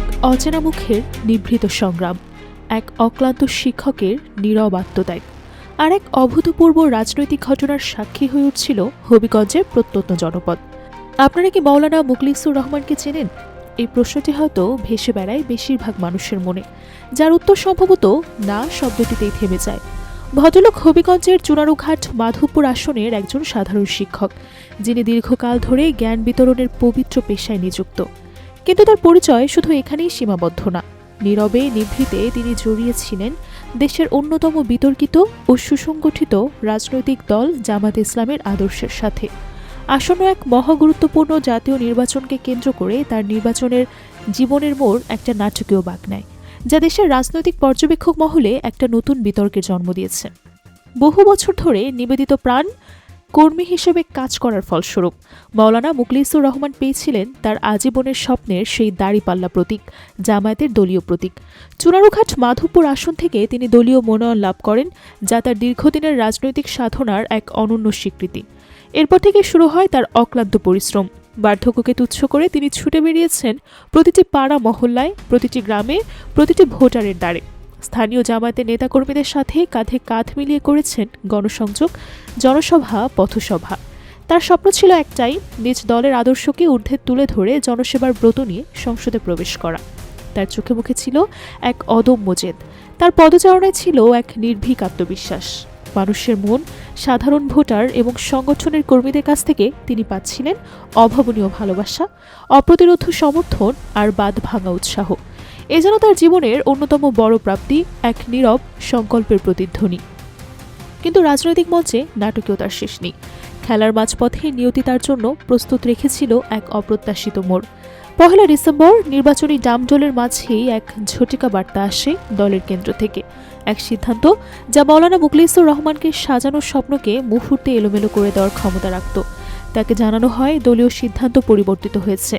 এক অচেনা মুখের নিভৃত সংগ্রাম, এক অক্লান্ত শিক্ষকের নীরব আত্মত্যাগ আর এক অভূতপূর্ব রাজনৈতিক ঘটনার সাক্ষী হয়ে উঠছিল হবিগঞ্জের প্রত্যন্ত জনপদ। আপনারা কি মৌলানা মুখলিসুর রহমানকে চেনেন? এই প্রশ্নটি হয়তো ভেসে বেড়ায় বেশিরভাগ মানুষের মনে, যার উত্তর সম্ভবত না শব্দটিতেই থেমে যায়। ভদ্রলোক হবিগঞ্জের চুনারুঘাট মাধবপুর আসনের একজন সাধারণ শিক্ষক, যিনি দীর্ঘকাল ধরে জ্ঞান বিতরণের পবিত্র পেশায় নিযুক্ত। কিন্তু তার পরিচয় শুধু এখানেই সীমাবদ্ধ না। নীরবে, নিভৃতে তিনি জড়িয়েছিলেন দেশের অন্যতম বিতর্কিত ও সুসংগঠিত রাজনৈতিক দল জামাত ইসলামের আদর্শের সাথে। আসন্ন এক মহাগুরুত্বপূর্ণ জাতীয় নির্বাচনকে কেন্দ্র করে তার নির্বাচনের জীবনের মোড় একটা নাটকীয় বাক নেয় যা দেশের রাজনৈতিক পর্যবেক্ষক মহলে একটা নতুন বিতর্কের জন্ম দিয়েছে। বহু বছর ধরে নিবেদিত প্রাণ কর্মী হিসেবে কাজ করার ফলস্বরূপ। মৌলানা মুখলিসুর রহমান পেয়েছিলেন তার আজীবনের স্বপ্নের সেই দাড়িপাল্লা প্রতীক, জামায়াতের দলীয় প্রতীক। চুনারুঘাট মাধবপুর আসন থেকে তিনি দলীয় মনোনয়ন লাভ করেন, যা তার দীর্ঘদিনের রাজনৈতিক সাধনার এক অনন্য স্বীকৃতি। এরপর থেকে শুরু হয় তার অক্লান্ত পরিশ্রম। বার্ধক্যকে তুচ্ছ করে তিনি ছুটে বেরিয়েছেন প্রতিটি পাড়া মহল্লায়, প্রতিটি গ্রামে, প্রতিটি ভোটারের দ্বারে। স্থানীয় জামায়াতের নেতাকর্মীদের সাথে কাঁধে কাঁধ মিলিয়ে করেছেন গণসংযোগ, জনসভা, পথসভা। তার স্বপ্ন ছিল একটাই, নিজ দলের আদর্শকে ঊর্ধ্বে তুলে ধরে জনসেবার ব্রত নিয়ে সংসদে প্রবেশ করা। তার চোখে মুখে ছিল এক অদম্য জেদ। তার পদচারণায় ছিল এক নির্ভীক আত্মবিশ্বাস। মানুষের মন, সাধারণ ভোটার এবং সংগঠনের কর্মীদের কাছ থেকে তিনি পাচ্ছিলেন অভাবনীয় ভালোবাসা, অপ্রতিরোধ সমর্থন আর বাদ ভাঙা উৎসাহ। এ যেন তার জীবনের অন্যতম বড় প্রাপ্তি এক নীরব সংকল্পের প্রতিধ্বনি। কিন্তু রাজনৈতিক মঞ্চে নাটকীয়তার শেষ নেই। খেলার মাঝপথে নিয়তি তার জন্য প্রস্তুত রেখেছিল এক অপ্রত্যাশিত মোড়। পহেলা ডিসেম্বর নির্বাচনী ডামডোলের মাঝেই এক ঝটিকা বার্তা আসে দলের কেন্দ্র থেকে। এক সিদ্ধান্ত যা মৌলানা মুখলিসুর রহমানকে সাজানোর স্বপ্নকে মুহূর্তে এলোমেলো করে দেওয়ার ক্ষমতা রাখত। তাকে জানানো হয় দলীয় সিদ্ধান্ত পরিবর্তিত হয়েছে।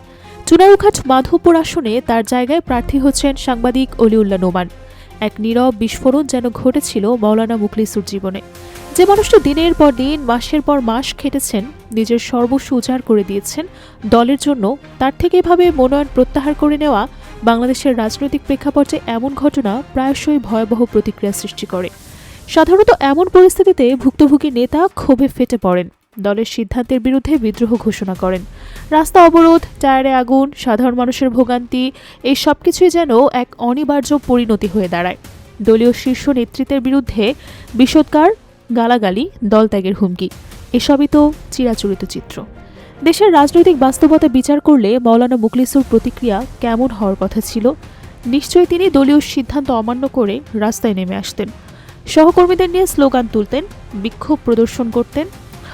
চুনারুঘাট মাধবপুর আসনে তার জায়গায় প্রার্থী হচ্ছেন সাংবাদিক অলিউল্লাহ নোমান। এক নীরব বিস্ফোরণ যেন ঘটেছিল মৌলানা মুখলিসুর জীবনে। যে মানুষটা দিনের পর দিন, মাসের পর মাস খেটেছেন, নিজের সর্বস্ব উজাড় করে দিয়েছেন, দলের জন্য তার থেকে এভাবে মনোনয়ন প্রত্যাহার করে নেওয়া বাংলাদেশের রাজনৈতিক প্রেক্ষাপটে এমন ঘটনা প্রায়শই ভয়াবহ প্রতিক্রিয়া সৃষ্টি করে। সাধারণত এমন পরিস্থিতিতে ভুক্তভোগী নেতা ক্ষোভে ফেটে পড়েন। দলের সিদ্ধান্তের বিরুদ্ধে বিদ্রোহ ঘোষণা করেন। রাস্তা অবরোধ, টায়ারে আগুন, সাধারণ মানুষের ভোগান্তি, এই সব কিছুই যেন এক অনিবার্য পরিণতি হয়ে দাঁড়ায়। দলীয় শীর্ষ নেতৃত্বের বিরুদ্ধে বিষোদ্গার গালাগালি, দলত্যাগের হুমকি। এসবই তো চিরাচরিত চিত্র। দেশের রাজনৈতিক বাস্তবতা বিচার করলে মৌলানা মুখলিসুর প্রতিক্রিয়া কেমন হওয়ার কথা ছিল? নিশ্চয়ই তিনি দলীয় সিদ্ধান্ত অমান্য করে রাস্তায় নেমে আসতেন। সহকর্মীদের নিয়ে স্লোগান তুলতেন, বিক্ষোভ প্রদর্শন করতেন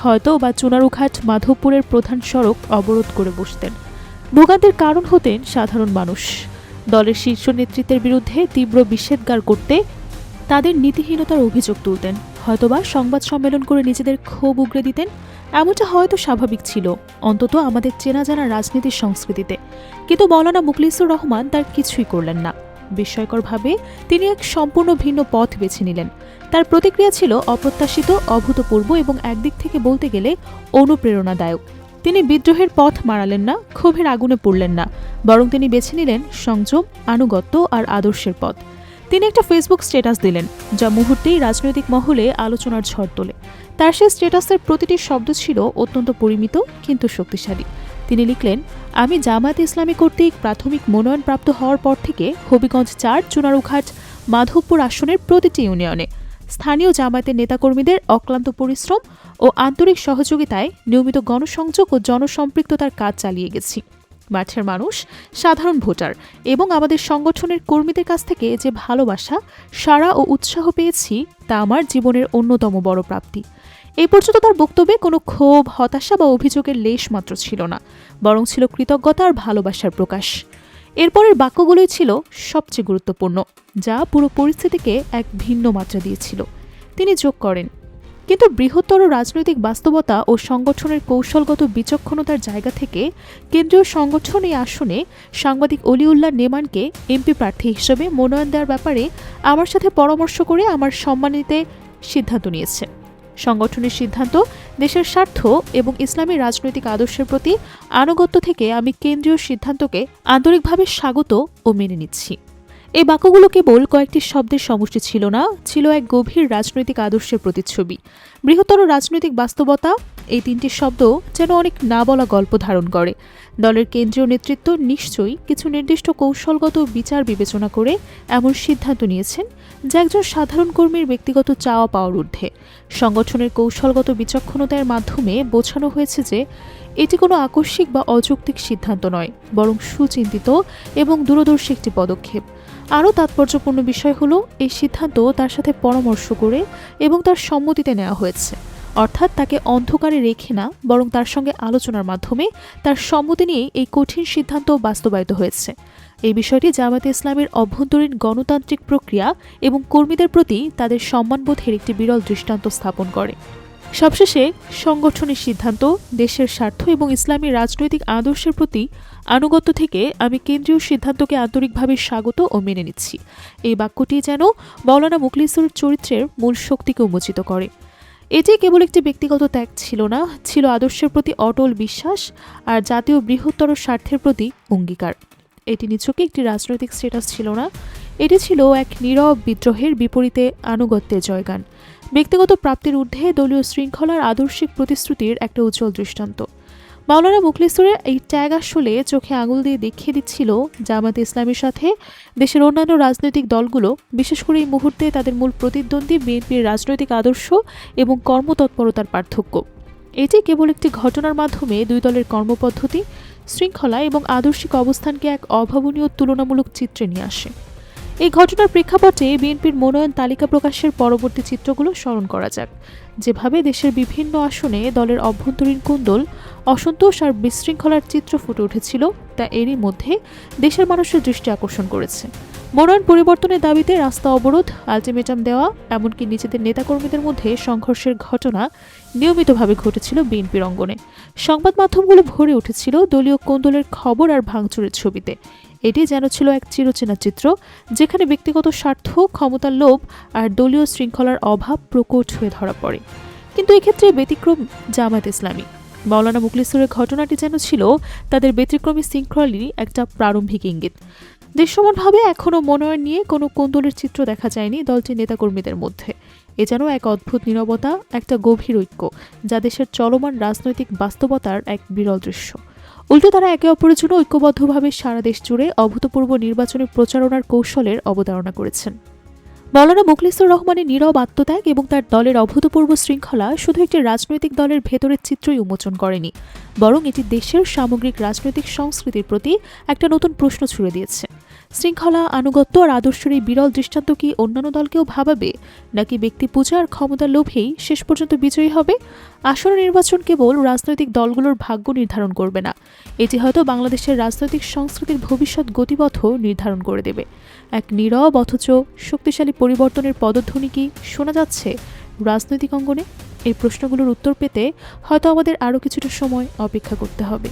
হয়তো বা চুনারুঘাট মাধবপুরের প্রধান সড়ক অবরোধ করে বসতেন। ভোগান্তির কারণ হতেন সাধারণ মানুষ। দলের শীর্ষ নেতৃত্বের বিরুদ্ধে তীব্র নিষেধগার করতে তাদের নীতিহীনতার অভিযোগ তুলতেন। হয়তোবা সংবাদ সম্মেলন করে নিজেদের ক্ষোভ উগরে দিতেন, এমনটা হয়তো স্বাভাবিক ছিল। অন্তত আমাদের চেনা জানা রাজনীতির সংস্কৃতিতে। কিন্তু মৌলানা মুখলিসুর রহমান তার কিছুই করলেন না। বিস্ময়করভাবে তিনি এক সম্পূর্ণ ভিন্ন পথ বেছে নিলেন। তার প্রতিক্রিয়া ছিল অপ্রত্যাশিত, অভূতপূর্ব এবং একদিক থেকে বলতে গেলে অনুপ্রেরণাদায়ক। তিনি বিদ্রোহের পথ মারালেন না, ক্ষোভের আগুনে পড়লেন না, বরং তিনি বেছে নিলেন সংযম, আনুগত্য আর আদর্শের পথ। তিনি একটা ফেসবুক স্ট্যাটাস দিলেন, যা মুহূর্তেই রাজনৈতিক মহলে আলোচনার ঝড় তোলে। তার সেই স্ট্যাটাসের প্রতিটি শব্দ ছিল অত্যন্ত পরিমিত কিন্তু শক্তিশালী। তিনি লিখলেন, আমি জামায়াত ইসলামী কর্তৃক প্রাথমিক মনোনয়নপ্রাপ্ত হওয়ার পর থেকে হবিগঞ্জ চার, চুনারুঘাট, মাধবপুর আসনের প্রতিটি ইউনিয়নে স্থানীয় জামায়াতের নেতাকর্মীদের অক্লান্ত পরিশ্রম ও আন্তরিক সহযোগিতায় নিয়মিত গণসংযোগ ও জনসম্পৃক্ততার কাজ চালিয়ে গেছি। মাঠের মানুষ সাধারণ ভোটার এবং আমাদের সংগঠনের কর্মীদের কাছ থেকে যে ভালোবাসা, সাড়া ও উৎসাহ পেয়েছি, তা আমার জীবনের অন্যতম বড় প্রাপ্তি। এই পর্যন্ত তার বক্তব্যে কোনো ক্ষোভ, হতাশা বা অভিযোগের লেশ মাত্র ছিল না, বরং ছিল কৃতজ্ঞতা আর ভালোবাসার প্রকাশ। এরপরের বাক্যগুলোই ছিল সবচেয়ে গুরুত্বপূর্ণ, যা পুরো পরিস্থিতিকে এক ভিন্ন মাত্রা দিয়েছিল। তিনি যোগ করেন, কিন্তু বৃহত্তর রাজনৈতিক বাস্তবতা ও সংগঠনের কৌশলগত বিচক্ষণতার জায়গা থেকে কেন্দ্রীয় সংগঠন এই আসনে সাংবাদিক অলিউল্লাহ নেমানকে এমপি প্রার্থী হিসেবে মনোনয়ন দেওয়ার ব্যাপারে আমার সাথে পরামর্শ করে আমার সম্মানিতে সিদ্ধান্ত নিয়েছে। সংগঠনের সিদ্ধান্ত, দেশের স্বার্থ এবং ইসলামী রাজনৈতিক আদর্শের প্রতি আনুগত্য থেকে আমি কেন্দ্রীয় সিদ্ধান্তকে আন্তরিকভাবে স্বাগত ও মেনে নিচ্ছি। এই বাক্যগুলো কেবল কয়েকটি শব্দের সমষ্টি ছিল না, ছিল এক গভীর রাজনৈতিক আদর্শের প্রতিচ্ছবি। বৃহত্তর রাজনৈতিক বাস্তবতা এই তিনটি শব্দ যেন অনেক না বলা গল্প ধারণ করে। দলের কেন্দ্রীয় নেতৃত্ব নিশ্চয়ই কিছু নির্দিষ্ট কৌশলগত বিচার বিবেচনা করে এমন সিদ্ধান্ত নিয়েছেন যা একজন সাধারণ কর্মীর ব্যক্তিগত চাওয়া পাওয়ার ঊর্ধ্বে। সংগঠনের কৌশলগত বিচক্ষণতার মাধ্যমে বোঝানো হয়েছে যে এটি কোনো আকস্মিক বা অযৌক্তিক সিদ্ধান্ত নয়, বরং সুচিন্তিত এবং দূরদর্শী একটি পদক্ষেপ। আরও তাৎপর্যপূর্ণ বিষয় হলো, এই সিদ্ধান্ত তার সাথে পরামর্শ করে এবং তার সম্মতিতে নেওয়া হয়েছে। অর্থাৎ তাকে অন্ধকারে রেখে না, বরং তার সঙ্গে আলোচনার মাধ্যমে তার সম্মতি নিয়ে এই কঠিন সিদ্ধান্ত বাস্তবায়িত হয়েছে। এই বিষয়টি জামাতে ইসলামের অভ্যন্তরীণ গণতান্ত্রিক প্রক্রিয়া এবং কর্মীদের প্রতি তাদের সম্মানবোধের একটি বিরল দৃষ্টান্ত স্থাপন করে। সবশেষে, সংগঠনের সিদ্ধান্ত, দেশের স্বার্থ এবং ইসলামী রাজনৈতিক আদর্শের প্রতি আনুগত্য থেকে আমি কেন্দ্রীয় সিদ্ধান্তকে আন্তরিকভাবে স্বাগত ও মেনে নিচ্ছি। এই বাক্যটি যেন মৌলানা মুখলিসুর চরিত্রের মূল শক্তিকে উন্মোচিত করে। এটি কেবল একটি ব্যক্তিগত ত্যাগ ছিল না, ছিল আদর্শের প্রতি অটল বিশ্বাস আর জাতীয় বৃহত্তর স্বার্থের প্রতি অঙ্গীকার। এটি নিছকে একটি রাজনৈতিক স্টেটাস ছিল না। এটি ছিল এক নীরব বিদ্রোহের বিপরীতে আনুগত্যের জয়গান। ব্যক্তিগত প্রাপ্তির ঊর্ধ্বে দলীয় শৃঙ্খলার আদর্শিক প্রতিশ্রুতির একটা উজ্জ্বল দৃষ্টান্ত। মাওলানা মুখলিসুরের এই ট্যাগ আসলে চোখে আঙুল দিয়ে দেখিয়ে দিচ্ছিল জামাত ইসলামের সাথে। দেশের অন্যান্য রাজনৈতিক দলগুলো, বিশেষ করে এই মুহূর্তে তাদের মূল প্রতিদ্বন্দ্বী বিএনপির রাজনৈতিক আদর্শ এবং কর্মতৎপরতার পার্থক্য। এটি কেবল একটি ঘটনার মাধ্যমে দুই দলের কর্মপদ্ধতি, শৃঙ্খলা এবং আদর্শিক অবস্থানকে এক অভাবনীয় তুলনামূলক চিত্রে নিয়ে আসে। এই ঘটনার প্রেক্ষাপটে বিএনপির মনোনয়ন তালিকা প্রকাশের পরবর্তী চিত্রগুলো স্মরণ করা যাক। যেভাবে দেশের বিভিন্ন আসনে দলের অভ্যন্তরীণ কুন্দল অসন্তোষ আর বিশৃঙ্খলার চিত্র ফুটে উঠেছিল তা এরই মধ্যে দেশের মানুষের দৃষ্টি আকর্ষণ করেছে। মনোনয়ন পরিবর্তনের দাবিতে রাস্তা অবরোধ, আলটিমেটাম দেওয়া, এমনকি নিজেদের নেতাকর্মীদের মধ্যে সংঘর্ষের ঘটনা নিয়মিতভাবে ঘটেছিল বিএনপির অঙ্গনে। সংবাদ মাধ্যমগুলো ভরে উঠেছিল দলীয় কোন্দলের খবর আর ভাঙচুরের ছবিতে। এটি যেন ছিল এক চিরচেনা চিত্র, যেখানে ব্যক্তিগত স্বার্থ, ক্ষমতার লোভ আর দলীয় শৃঙ্খলার অভাব প্রকট হয়ে ধরা পড়ে। কিন্তু এক্ষেত্রে ব্যতিক্রম জামাত ইসলামী। মৌলানা মুখলিসুরের ঘটনাটি যেন ছিল তাদের ব্যতিক্রমী শৃঙ্খলারই একটা প্রারম্ভিক ইঙ্গিত। দৃশ্যমানভাবে এখনও মনোনয়ন নিয়ে কোনো কোন্দলের চিত্র দেখা যায়নি দলটির নেতাকর্মীদের মধ্যে। এ যেন এক অদ্ভুত নীরবতা, একটা গভীর ঐক্য, যা দেশের চলমান রাজনৈতিক বাস্তবতার এক বিরল দৃশ্য। উল্টো তারা একে অপরের জন্য ঐক্যবদ্ধভাবে সারা দেশ জুড়ে অভূতপূর্ব নির্বাচনী প্রচারণার কৌশলের অবতারণা করেছেন। মৌলানা মুখলিসুর রহমানের নীরব আত্মত্যাগ এবং তার দলের অভূতপূর্ব শৃঙ্খলা শুধু একটি রাজনৈতিক দলের ভেতরের চিত্রই উন্মোচন করেনি, বরং এটি দেশের সামগ্রিক রাজনৈতিক সংস্কৃতির প্রতি একটা নতুন প্রশ্ন ছুড়ে দিয়েছে। শৃঙ্খলা, আনুগত্য আর আদর্শের এই বিরল দৃষ্টান্ত কি অন্যান্য দলকেও ভাবাবে? নাকি ব্যক্তি পূজা আর ক্ষমতার লোভেই শেষ পর্যন্ত বিজয়ী হবে? আসন্ন নির্বাচন কেবল রাজনৈতিক দলগুলোর ভাগ্য নির্ধারণ করবে না। এটি হয়তো বাংলাদেশের রাজনৈতিক সংস্কৃতির ভবিষ্যৎ গতিপথ নির্ধারণ করে দেবে। এক নীরব অথচ শক্তিশালী পরিবর্তনের পদধ্বনি কি শোনা যাচ্ছে রাজনৈতিক অঙ্গনে? এই প্রশ্নগুলোর উত্তর পেতে হয়তো আমাদের আরও কিছুটা সময় অপেক্ষা করতে হবে।